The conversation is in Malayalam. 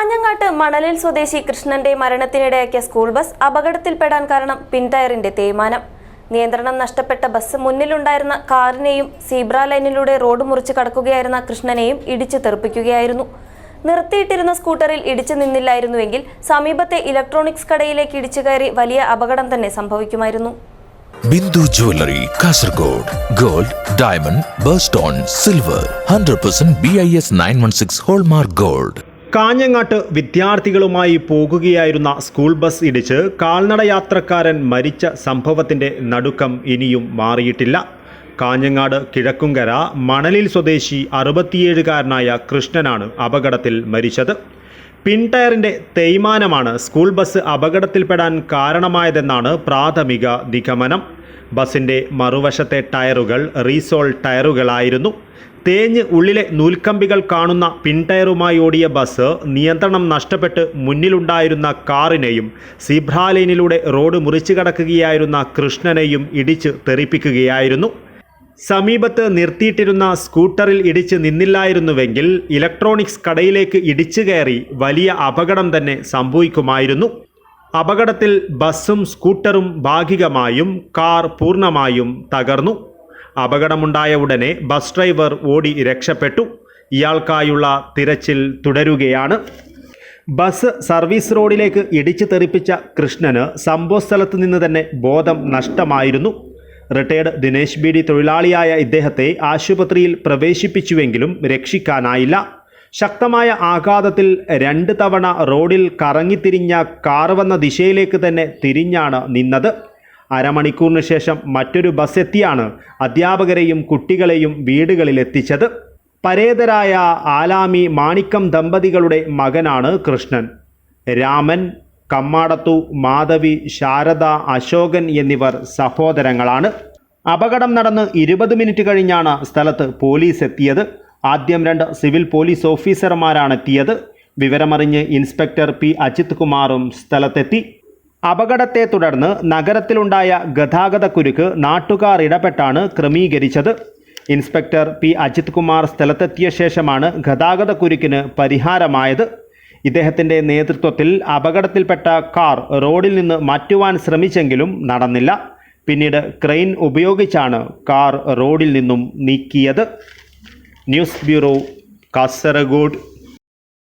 കാഞ്ഞങ്ങാട്ട് മണലിൽ സ്വദേശി കൃഷ്ണന്റെ മരണത്തിനിടയാക്കിയ സ്കൂൾ ബസ് അപകടത്തിൽപ്പെടാൻ കാരണം പിൻടയറിന്റെ തേയ്മാനം. നിയന്ത്രണം നഷ്ടപ്പെട്ട ബസ് മുന്നിലുണ്ടായിരുന്ന കാറിനെയും സീബ്ര ലൈനിലൂടെ റോഡ് മുറിച്ച് കടക്കുകയായിരുന്ന കൃഷ്ണനെയും ഇടിച്ചു തെറിപ്പിക്കുകയായിരുന്നു. നിർത്തിയിട്ടിരുന്ന സ്കൂട്ടറിൽ ഇടിച്ചു നിന്നില്ലായിരുന്നുവെങ്കിൽ സമീപത്തെ ഇലക്ട്രോണിക്സ് കടയിലേക്ക് ഇടിച്ചു കയറി വലിയ അപകടം തന്നെ സംഭവിക്കുമായിരുന്നു. Bindu jewellery Kasaragod gold diamond birthstone silver hundred percent B I S nine one six hallmark gold. കാഞ്ഞങ്ങാട്ട് വിദ്യാർത്ഥികളുമായി പോകുകയായിരുന്ന സ്കൂൾ ബസ് ഇടിച്ച് കാൽനട യാത്രക്കാരൻ മരിച്ച സംഭവത്തിന്റെ നടുക്കം ഇനിയും മാറിയിട്ടില്ല. കാഞ്ഞങ്ങാട് കിഴക്കുംകര മണലിൽ സ്വദേശി അറുപത്തിയേഴുകാരനായ കൃഷ്ണനാണ് അപകടത്തിൽ മരിച്ചത്. പിൻടയറിന്റെ തേയ്മാനമാണ് സ്കൂൾ ബസ് അപകടത്തിൽപ്പെടാൻ കാരണമായതെന്നാണ് പ്രാഥമിക നിഗമനം. ബസിന്റെ മറുവശത്തെ ടയറുകൾ റീസോൾ ടയറുകളായിരുന്നു. തേഞ്ഞ് ഉള്ളിലെ നൂൽക്കമ്പികൾ കാണുന്ന പിൻടയറുമായി ഓടിയ ബസ് നിയന്ത്രണം നഷ്ടപ്പെട്ട് മുന്നിലുണ്ടായിരുന്ന കാറിനെയും സീബ്രാ ലൈനിലൂടെ റോഡ് മുറിച്ചു കടക്കുകയായിരുന്ന കൃഷ്ണനെയും ഇടിച്ച് തെറിപ്പിക്കുകയായിരുന്നു. സമീപത്ത് നിർത്തിയിട്ടിരുന്ന സ്കൂട്ടറിൽ ഇടിച്ച് നിന്നില്ലായിരുന്നുവെങ്കിൽ ഇലക്ട്രോണിക്സ് കടയിലേക്ക് ഇടിച്ചു കയറി വലിയ അപകടം തന്നെ സംഭവിക്കുമായിരുന്നു. അപകടത്തിൽ ബസ്സും സ്കൂട്ടറും ഭാഗികമായും കാർ പൂർണമായും തകർന്നു. അപകടമുണ്ടായ ഉടനെ ബസ് ഡ്രൈവർ ഓടി രക്ഷപ്പെട്ടു. ഇയാൾക്കായുള്ള തിരച്ചിൽ തുടരുകയാണ്. ബസ് സർവീസ് റോഡിലേക്ക് ഇടിച്ചു തെറിപ്പിച്ച കൃഷ്ണന് സംഭവസ്ഥലത്ത് നിന്ന് തന്നെ ബോധം നഷ്ടമായിരുന്നു. റിട്ടയർഡ് ദിനേശ് ബി ഡി തൊഴിലാളിയായ ഇദ്ദേഹത്തെ ആശുപത്രിയിൽ പ്രവേശിപ്പിച്ചുവെങ്കിലും രക്ഷിക്കാനായില്ല. ശക്തമായ ആഘാതത്തിൽ രണ്ട് തവണ റോഡിൽ കറങ്ങിത്തിരിഞ്ഞ കാർ വന്ന ദിശയിലേക്ക് തന്നെ തിരിഞ്ഞാണ് നിന്നത്. അരമണിക്കൂറിന് ശേഷം മറ്റൊരു ബസ് എത്തിയാണ് അധ്യാപകരെയും കുട്ടികളെയും വീടുകളിലെത്തിച്ചത്. പരേതരായ ആലാമി മാണിക്കം ദമ്പതികളുടെ മകനാണ് കൃഷ്ണൻ. രാമൻ കമ്മാടത്തു മാധവി ശാരദ അശോകൻ എന്നിവർ സഹോദരങ്ങളാണ്. അപകടം നടന്ന് ഇരുപത് മിനിറ്റ് കഴിഞ്ഞാണ് സ്ഥലത്ത് പോലീസ് എത്തിയത്. ആദ്യം രണ്ട് സിവിൽ പോലീസ് ഓഫീസർമാരാണ് എത്തിയത്. വിവരമറിഞ്ഞ് ഇൻസ്പെക്ടർ പി. അജിത് കുമാറും സ്ഥലത്തെത്തി. അപകടത്തെ തുടർന്ന് നഗരത്തിലുണ്ടായ ഗതാഗതക്കുരുക്ക് നാട്ടുകാർ ഇടപെട്ടാണ് ക്രമീകരിച്ചത്. Inspector P. അജിത് കുമാർ സ്ഥലത്തെത്തിയ ശേഷമാണ് ഗതാഗതക്കുരുക്കിന് പരിഹാരമായത്. ഇദ്ദേഹത്തിന്റെ നേതൃത്വത്തിൽ അപകടത്തിൽപ്പെട്ട കാർ റോഡിൽ നിന്ന് മാറ്റുവാൻ ശ്രമിച്ചെങ്കിലും നടന്നില്ല. പിന്നീട് ക്രെയിൻ ഉപയോഗിച്ചാണ് കാർ റോഡിൽ നിന്നും നീക്കിയത്. News bureau Kasaragod.